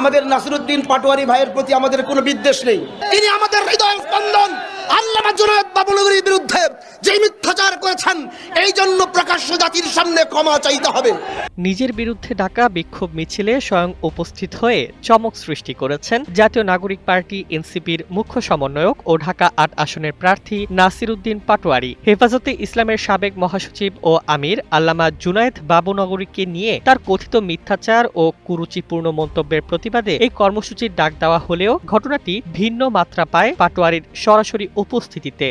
আমাদের নাসিরুদ্দিন পাটোয়ারি ভাইয়ের প্রতি আমাদের কোনো বিদ্বেষ নেই। তিনি আমাদের হৃদয় স্পন্দন। আল্লামা জুনায়দ বাবুনগরীর বিরুদ্ধে এই জন্য প্রকাশ্য জাতির সামনে ক্ষমা চাইতে হবে। নিজের বিরুদ্ধে ডাকা বিক্ষোভ মিছিলে স্বয়ং উপস্থিত হয়ে চমক সৃষ্টি করেছেন জাতীয় নাগরিক পার্টি এনসিপির মুখ্য সমন্বয়ক ও ঢাকা আট আসনের প্রার্থী নাসিরুদ্দিন পাটোয়ারি। হেফাজতে ইসলামের সাবেক মহাসচিব ও আমির আল্লামা জুনায়েদ বাবুনগরীকে নিয়ে তার কথিত মিথ্যাচার ও কুরুচিপূর্ণ মন্তব্যের প্রতিবাদে এই কর্মসূচির ডাক দেওয়া হলেও ঘটনাটি ভিন্ন মাত্রা পায় পাটোয়ারির সরাসরি উপস্থিতিতে।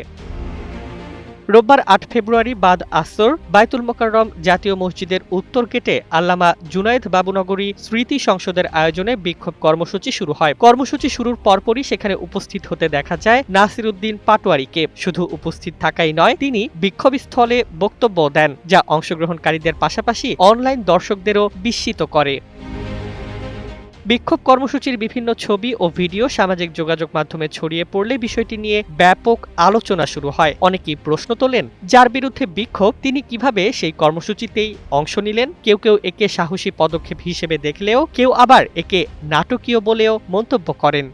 রোববার আট ফেব্রুয়ারি বাদ আসর বায়তুল মোকাররম জাতীয় মসজিদের উত্তর গেটে আল্লামা জুনায়েদ বাবুনগরী স্মৃতি সংসদের আয়োজনে বিক্ষোভ কর্মসূচি শুরু হয়। কর্মসূচি শুরুর পরপরই সেখানে উপস্থিত হতে দেখা যায় নাসিরুদ্দিন পাটোয়ারিকে। শুধু উপস্থিত থাকাই নয়, তিনি বিক্ষোভস্থলে বক্তব্য দেন, যা অংশগ্রহণকারীদের পাশাপাশি অনলাইন দর্শকদেরও বিস্মিত করে। বিক্ষোভ কর্মসূচির বিভিন্ন ছবি ও ভিডিও সামাজিক যোগাযোগ মাধ্যমে ছড়িয়ে পড়লে বিষয়টি নিয়ে ব্যাপক আলোচনা শুরু হয়। অনেকেই প্রশ্ন তোলেন, যার বিরুদ্ধে বিক্ষোভ, তিনি কীভাবে সেই কর্মসূচিতেই অংশ নিলেন? কেউ কেউ একে সাহসী পদক্ষেপ হিসেবে দেখলেও কেউ আবার একে নাটকীয় বলেও মন্তব্য করেন।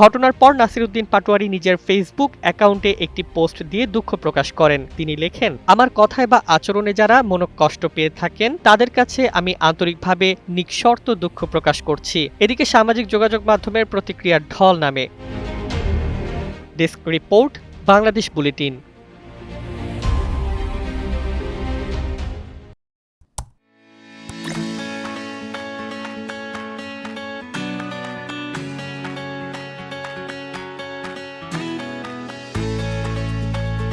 ঘটনার পর নাসিরুদ্দিন পাটোয়ারি নিজের ফেসবুক অ্যাকাউন্টে একটি পোস্ট দিয়ে দুঃখ প্রকাশ করেন। তিনি লেখেন, আমার কথায় বা আচরণে যারা মনে কষ্ট পেয়ে থাকেন, তাদের কাছে আমি আন্তরিকভাবে নিঃশর্ত দুঃখ প্রকাশ করছি। এদিকে সামাজিক যোগাযোগ মাধ্যমের প্রতিক্রিয়ার ঢল নামে। Desk report, Bangladesh bulletin.